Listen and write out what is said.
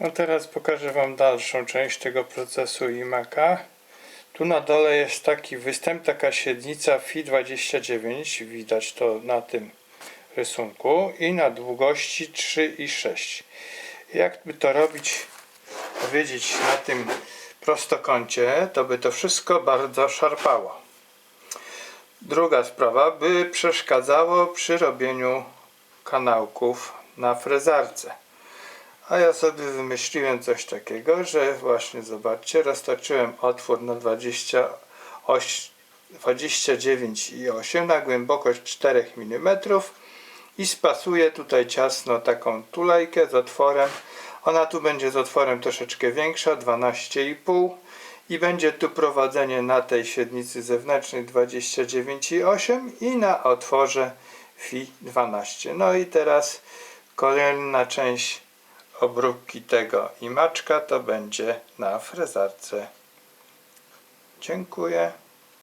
A teraz pokażę Wam dalszą część tego procesu imaka. Tu na dole jest taki występ, taka średnica Fi29, widać to na tym rysunku i na długości 3 i 6. Jakby to robić, powiedzieć na tym prostokącie, to by to wszystko bardzo szarpało. Druga sprawa, by przeszkadzało przy robieniu kanałków na frezarce. A ja sobie wymyśliłem coś takiego, że właśnie zobaczcie, roztoczyłem otwór na 20, oś- 29,8 na głębokość 4 mm i spasuję tutaj ciasno taką tulejkę z otworem. Ona tu będzie z otworem troszeczkę większa, 12,5 i będzie tu prowadzenie na tej średnicy zewnętrznej 29,8 i na otworze Fi 12. No i teraz kolejna część obróbki tego imaczka to będzie na frezarce. Dziękuję.